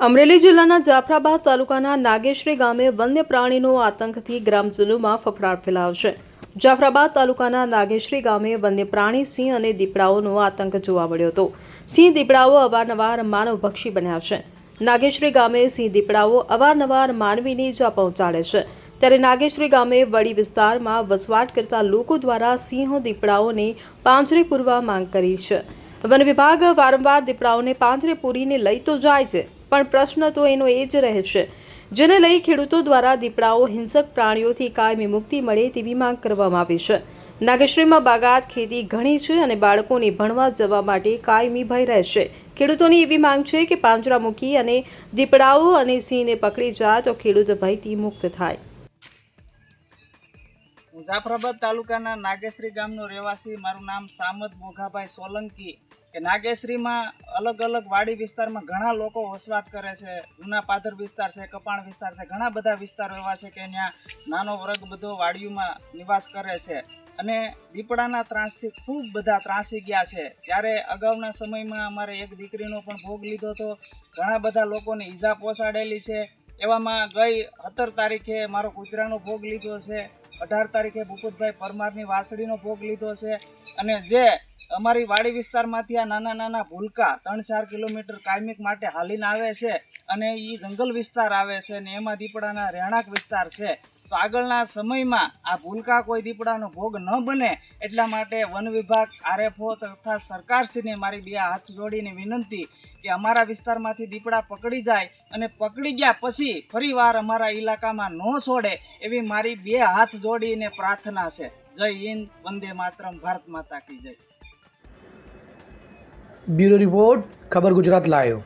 અમરેલી જિલ્લાના જાફરાબાદ તાલુકાના નાગેશ્રી ગામે વન્ય પ્રાણીનો આતંકથી ગ્રામજનોમાં ફફડાટ ફેલાયો છે જાફરાબાદ તાલુકાના નાગેશ્રી ગામે વન્ય પ્રાણી સિંહ અને દીપડાઓનો આતંક જોવા મળ્યો હતો. સિંહ દીપડાઓ અવારનવાર માનવભક્ષી બન્યા છે. નાગેશ્રી ગામે સિંહ દીપડાઓ અવારનવાર માનવીને ઈજા પહોંચાડે છે. ત્યારે નાગેશ્રી ગામે વડી વિસ્તારમાં વસવાટ કરતા લોકો દ્વારા સિંહો દીપડાઓને પાંજરે પૂરવા માંગ કરી છે. વન વિભાગ વારંવાર દીપડાઓને પાંજરે પૂરીને લઈ તો જાય છે પણ પ્રશ્ન તો એનો એ જ રહેશે. જેને લઈ ખેડૂતો દ્વારા દીપડાઓ, હિંસક પ્રાણીઓથી કાયમી મુક્તિ મળે તેવી માંગ કરવામાં આવી છે. નાગેશ્રીમાં બાગાત ખેતી ઘણી છે અને બાળકોને ભણવા જવા માટે કાયમી ભય રહેશે. ખેડૂતોની એવી માંગ છે કે પાંજરા મૂકી અને દીપડાઓ અને સિંહને પકડી જા તો ખેડૂત ભયથી મુક્ત થાય. મુઝાફરાબાદ તાલુકાના નાગેશ્રી ગામનો રહેવાસી. મારું નામ સામત મોઘાભાઈ સોલંકી. કે નાગેશ્રીમાં અલગ અલગ વાડી વિસ્તારમાં ઘણા લોકો વસવાટ કરે છે. જૂના પાદર વિસ્તાર છે, કપાણ વિસ્તાર છે, ઘણા બધા વિસ્તારો એવા છે કે ત્યાં નાનો વર્ગ બધો વાડીઓમાં નિવાસ કરે છે. અને દીપડાના ત્રાસથી ખૂબ બધા ત્રાસી ગયા છે. ત્યારે અગાઉના સમયમાં અમારે એક દીકરીનો પણ ભોગ લીધો હતો. ઘણા બધા લોકોને ઈજા પહોંચાડેલી છે. એવામાં ગઈ સત્તર તારીખે મારો કૂતરાનો ભોગ લીધો છે. અઢાર તારીખે ભૂપતભાઈ પરમારની વાસળીનો ભોગ લીધો છે. અને જે અમારી વાડી વિસ્તારમાંથી આ નાના નાના ભૂલકા ત્રણ ચાર કિલોમીટર કાયમિક માટે હાલીને આવે છે અને એ જંગલ વિસ્તાર આવે છે અને એમાં દીપડાના રહેણાંક વિસ્તાર છે. તો આગળના સમયમાં આ ભૂલકા કોઈ દીપડાનો ભોગ ન બને એટલા માટે વન વિભાગ, આરએફઓ તથા સરકારશ્રીને મારી બે હાથ જોડીને વિનંતી કે અમારા વિસ્તારમાંથી દીપડા પકડી જાય અને પકડી ગયા પછી ફરીવાર અમારા ઇલાકામાં ન છોડે એવી મારી બે હાથ જોડીને પ્રાર્થના છે. જય હિન્દ, વંદે માતરમ, ભારત માતા કી જય. બ્યુરો રિપોર્ટ, ખબર ગુજરાત લાયો.